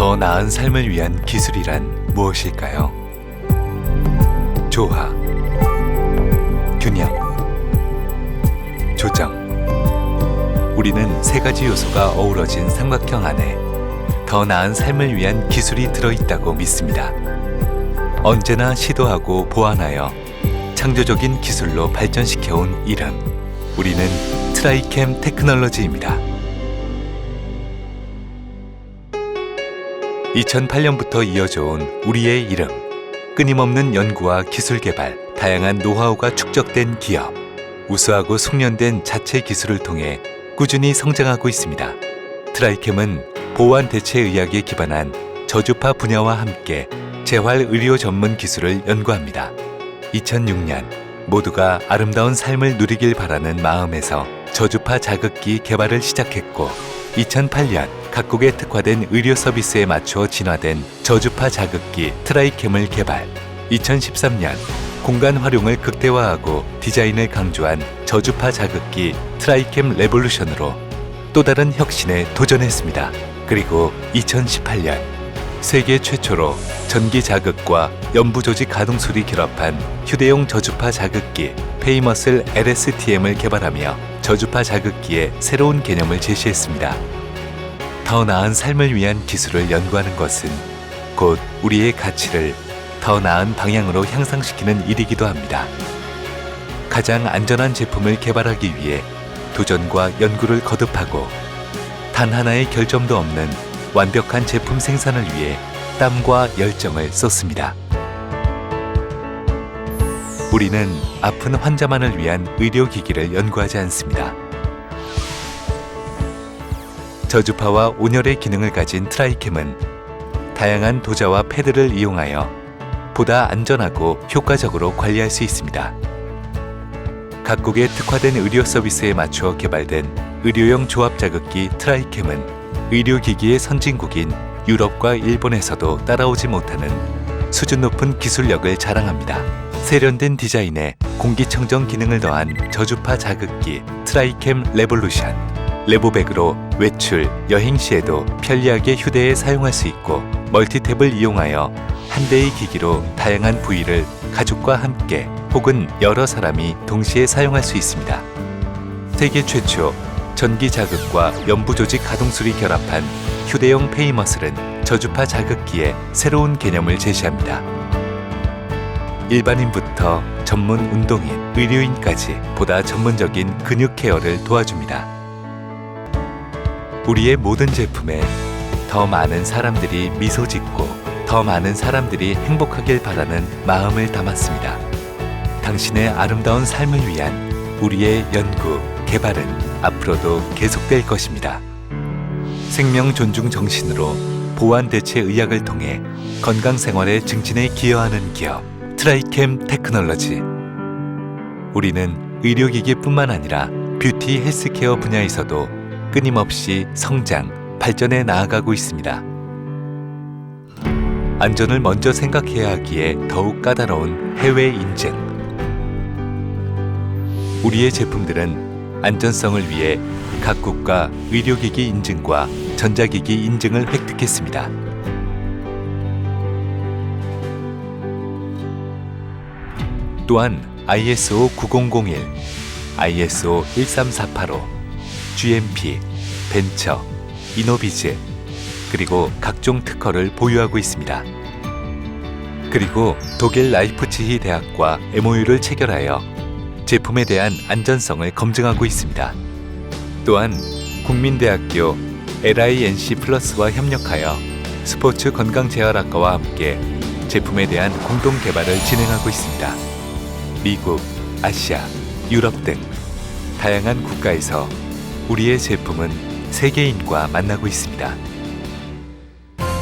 더 나은 삶을 위한 기술이란 무엇일까요? 조화, 균형, 조정. 우리는 세 가지 요소가 어우러진 삼각형 안에 더 나은 삶을 위한 기술이 들어있다고 믿습니다. 언제나 시도하고 보완하여 창조적인 기술로 발전시켜온 이름. 우리는 트라이캠 테크놀로지입니다. 2008년부터 이어져 온 우리의 이름. 끊임없는 연구와 기술 개발, 다양한 노하우가 축적된 기업. 우수하고 숙련된 자체 기술을 통해 꾸준히 성장하고 있습니다. 트라이캠은 보완 대체 의학에 기반한 저주파 분야와 함께 재활 의료 전문 기술을 연구합니다. 2006년 모두가 아름다운 삶을 누리길 바라는 마음에서 저주파 자극기 개발을 시작했고 2008년 각국에 특화된 의료 서비스에 맞추어 진화된 저주파 자극기 트라이캠을 개발 2013년 공간 활용을 극대화하고 디자인을 강조한 저주파 자극기 트라이캠 레볼루션으로 또 다른 혁신에 도전했습니다. 그리고 2018년 세계 최초로 전기 자극과 연부 조직 가동술이 결합한 휴대용 저주파 자극기 페이머슬 LSTM을 개발하며 저주파 자극기의 새로운 개념을 제시했습니다. 더 나은 삶을 위한 기술을 연구하는 것은 곧 우리의 가치를 더 나은 방향으로 향상시키는 일이기도 합니다. 가장 안전한 제품을 개발하기 위해 도전과 연구를 거듭하고 단 하나의 결점도 없는 완벽한 제품 생산을 위해 땀과 열정을 쏟습니다. 우리는 아픈 환자만을 위한 의료기기를 연구하지 않습니다. 저주파와 온열의 기능을 가진 트라이캠은 다양한 도자와 패드를 이용하여 보다 안전하고 효과적으로 관리할 수 있습니다. 각국의 특화된 의료 서비스에 맞추어 개발된 의료용 조합 자극기 트라이캠은 의료기기의 선진국인 유럽과 일본에서도 따라오지 못하는 수준 높은 기술력을 자랑합니다. 세련된 디자인에 공기청정 기능을 더한 저주파 자극기 트라이캠 레볼루션 레보백으로 외출, 여행 시에도 편리하게 휴대에 사용할 수 있고 멀티탭을 이용하여 한 대의 기기로 다양한 부위를 가족과 함께 혹은 여러 사람이 동시에 사용할 수 있습니다. 세계 최초 전기 자극과 연부 조직 가동술이 결합한 휴대용 페이머슬은 저주파 자극기의 새로운 개념을 제시합니다. 일반인부터 전문 운동인, 의료인까지 보다 전문적인 근육 케어를 도와줍니다. 우리의 모든 제품에 더 많은 사람들이 미소 짓고 더 많은 사람들이 행복하길 바라는 마음을 담았습니다. 당신의 아름다운 삶을 위한 우리의 연구, 개발은 앞으로도 계속될 것입니다. 생명 존중 정신으로 보완 대체 의학을 통해 건강 생활의 증진에 기여하는 기업 트라이캠 테크놀로지. 우리는 의료기기뿐만 아니라 뷰티 헬스케어 분야에서도 끊임없이 성장, 발전해 나아가고 있습니다. 안전을 먼저 생각해야 하기에 더욱 까다로운 해외 인증. 우리의 제품들은 안전성을 위해 각국가 의료기기 인증과 전자기기 인증을 획득했습니다. 또한 ISO 9001, ISO 13485, GMP, 벤처, 이노비즈, 그리고 각종 특허를 보유하고 있습니다. 그리고 독일 라이프치히 대학과 MOU를 체결하여 제품에 대한 안전성을 검증하고 있습니다. 또한 국민대학교 LINC 플러스와 협력하여 스포츠 건강재활학과와 함께 제품에 대한 공동 개발을 진행하고 있습니다. 미국, 아시아, 유럽 등 다양한 국가에서 우리의 제품은 세계인과 만나고 있습니다.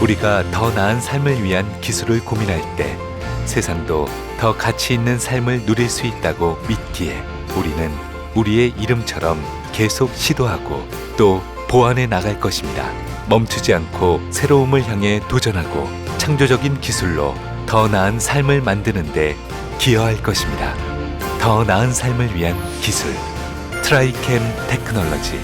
우리가 더 나은 삶을 위한 기술을 고민할 때 세상도 더 가치 있는 삶을 누릴 수 있다고 믿기에 우리는 우리의 이름처럼 계속 시도하고 또 보완해 나갈 것입니다. 멈추지 않고 새로움을 향해 도전하고 창조적인 기술로 더 나은 삶을 만드는데 기여할 것입니다. 더 나은 삶을 위한 기술 트라이캠 테크놀로지